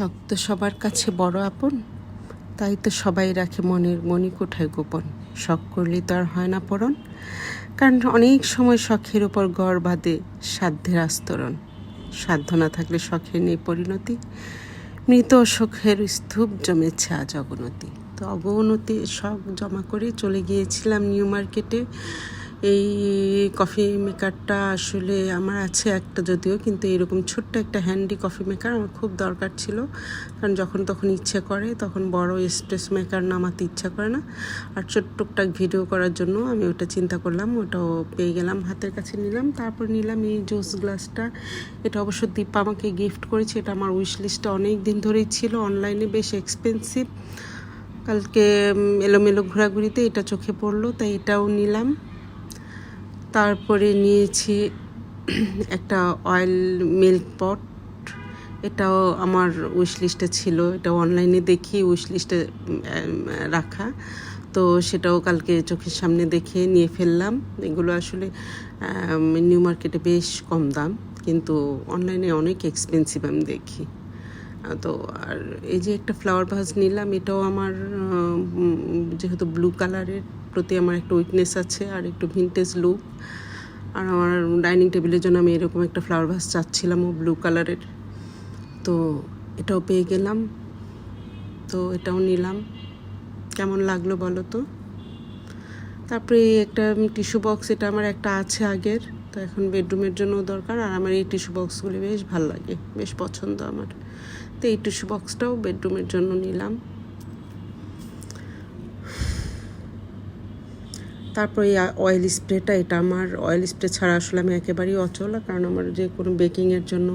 শক্ত সবার কাছে বড় আপন, তাই তো সবাই রাখে মনের মনি কোঠায় গোপন। শখ করলে তো আর হয় না পূরণ কারণ অনেক সময় শখের ওপর গড় বাঁধে সাধ্যের আস্তরণ। সাধ্য না থাকলে শখের নেই পরিণতি, মৃত শখের স্তূপ জমেছে আজ অবনতি। তো অবনতি শখ জমা করে চলে গিয়েছিলাম নিউ মার্কেটে। এই কফি মেকারটা আসলে আমার আছে একটা যদিও, কিন্তু এরকম ছোট্ট একটা হ্যান্ডি কফি মেকার আমার খুব দরকার ছিল। কারণ যখন তখন ইচ্ছে করে, তখন বড় এসপ্রেস মেকার নামাতে ইচ্ছা করে না। আর ছোট্ট ভিডিও করার জন্য আমি ওটা চিন্তা করলাম, ওটাও পেয়ে গেলাম, হাতের কাছে নিলাম। তারপর নিলাম এই জুস গ্লাসটা এটা অবশ্য দীপা আমাকে গিফট করেছে, এটা আমার উইশ লিস্টে অনেক দিন ধরেই ছিল অনলাইনে বেশ এক্সপেন্সিভ কালকে এলোমেলো ঘোরাঘুরিতে এটা চোখে পড়ল, তাই এটাও নিলাম। তারপরে নিয়েছি একটা অয়েল মিল্ক পট এটাও আমার উইশ লিস্টে ছিল। এটা অনলাইনে দেখি উইশ লিস্টে রাখা। তো সেটাও কালকে চোখের সামনে দেখে নিয়ে ফেললাম। এগুলো আসলে নিউ মার্কেটে বেশ কম দাম। কিন্তু অনলাইনে অনেক এক্সপেন্সিভ আমি দেখি। তো আর এই যে একটা ফ্লাওয়ার ভাজ নিলাম, এটাও আমার যেহেতু ব্লু কালারের প্রতি আমার একটা উইকনেস আছে আর একটু ভিনটেজ লুক আর আমার ডাইনিং টেবিলের জন্য আমি এরকম একটা ফ্লাওয়ার ভাস চাচ্ছিলাম ব্লু কালারের তো এটাও পেয়ে গেলাম, তো এটাও নিলাম। কেমন লাগল বলো তো? তারপরে একটা টিস্যু বক্স এটা আমার একটা আছে আগের, তো এখন বেডরুমের জন্য দরকার, আর আমার এই টিস্যু বক্সগুলি বেশ ভালো লাগে, বেশ পছন্দ আমার। তো এই টিস্যু বক্সটাও বেডরুমের জন্য নিলাম। তারপর এই অয়েল স্প্রেটা, এটা আমার অয়েল স্প্রে ছাড়া আসলে আমি একেবারেই অচল, কারণ আমার যে কোনো বেকিংয়ের জন্য,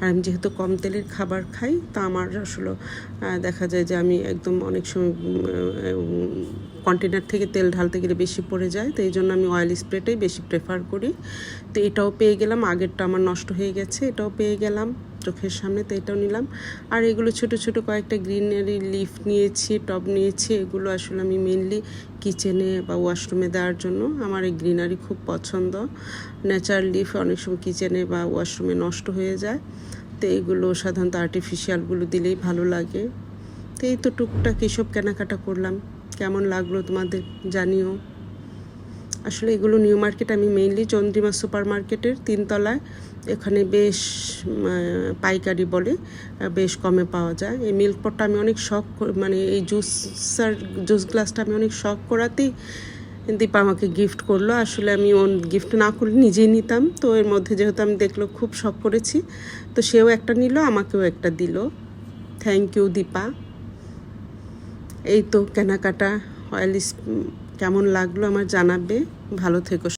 আর আমি যেহেতু কম তেলের খাবার খাই, তা আমার আসলে দেখা যায় যে আমি একদম অনেক সময় কন্টেনার থেকে তেল ঢালতে গেলে বেশি পড়ে যায়, তো এই জন্য আমি অয়েল স্প্রেটাই বেশি প্রেফার করি। তো এটাও পেয়ে গেলাম, আগেরটা আমার নষ্ট হয়ে গেছে, এটাও পেয়ে গেলাম। চোখের সামনে, তো এটাও নিলাম। আর এগুলো ছোট ছোট কয়েকটা গ্রিনারি লিফ নিয়েছি, টব নিয়েছি, এগুলো আসলে আমি মেনলি কিচেনে বা ওয়াশরুমে দেওয়ার জন্য। আমার এই গ্রিনারি খুব পছন্দ। ন্যাচারাল লিফ অনেক সময় কিচেনে বা ওয়াশরুমে নষ্ট হয়ে যায়। তো এগুলো সাধারণত আর্টিফিশিয়ালগুলো দিলেই ভালো লাগে। তো এই তো টুকটাক এসব কেনাকাটা করলাম। কেমন লাগল তোমাদের জানিও। আসলে এগুলো নিউ মার্কেট আমি মেইনলি চন্দ্রিমা সুপার মার্কেটের তিনতলায় এখানে বেশ পাইকারি বলে বেশ কমে পাওয়া যায়। এই মিল্ক পটটা আমি অনেক শখ মানে এই জুসার জুস গ্লাসটা আমি অনেক শখ করাতেই দীপা আমাকে গিফট করল। আসলে আমি ওন গিফট না করে নিজেই নিতাম। তো এর মধ্যে যেহেতু আমি দেখল, খুব শখ করেছি। তো সেও একটা নিল, আমাকেও একটা দিল। Thank you Deepa. এই তো কেনাকাটা অয়েল কেমন লাগল আমার জানাবে? ভালো থেকো